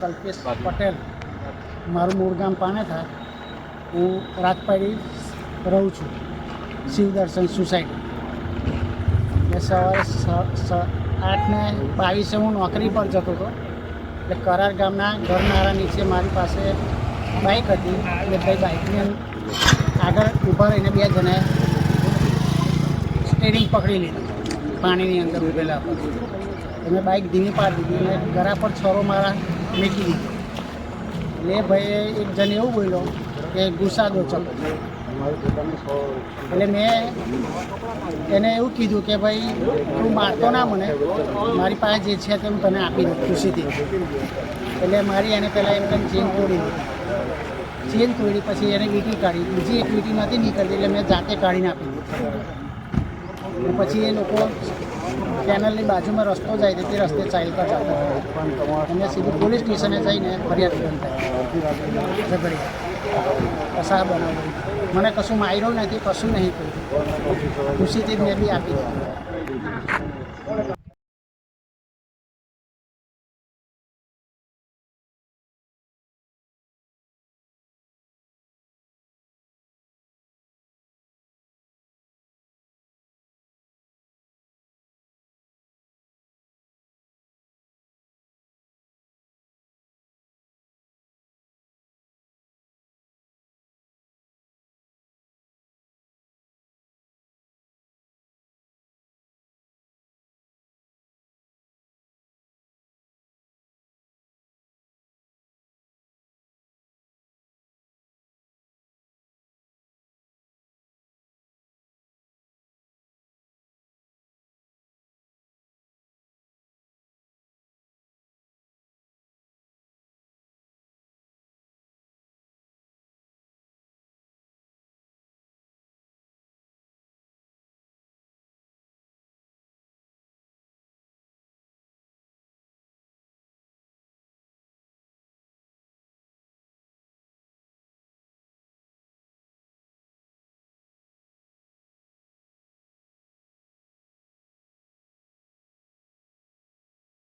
કલ્પેશ પટેલ. મારું મૂળ ગામ પાનેથા. હું રાજપાડી રહું છું. શિવદર્શન સોસાયટી. સવારે સ- ને બાવીસે હું નોકરી પર જતો હતો. એટલે કરાર ગામના ઘરનારા નીચે મારી પાસે બાઇક હતી. એટલે ભાઈ બાઇકની આગળ ઊભા રહીને બે જણાએ સ્ટેરિંગ પકડી લીધું. પાણીની અંદર ઊભેલા પછી મેં બાઇક ધીમી પાડી દીધી. અને ગળા પર છરો મારા દીધો એટલે એ ભાઈએ એક જણ એવું બોલ્યો કે ગુસાદો ચાલો એટલે મેં એને એવું કીધું કે ભાઈ, તું મારતો ના મને. મારી પાસે જે છે તે હું તને આપી દઉં ખુશીથી. એટલે મારી એને પહેલાં એમ તેમ ચેન તોડી ચેન તોડી પછી એને વીટી કાઢી. બીજી એક વીંટી નથી નીકળતી એટલે મેં જાતે કાઢીને આપી દીધું. પછી એ લોકો કેનલની બાજુમાં રસ્તો જાય છે તે રસ્તે ચાલતા હતા અને સીધું પોલીસ સ્ટેશને જઈને ફરિયાદ ઝઘડી. કસા બનાવ્યો મને કશું માર્યું નથી, કશું નહીં કર્યું. ખુશીથી મેં બી આપી દીધું.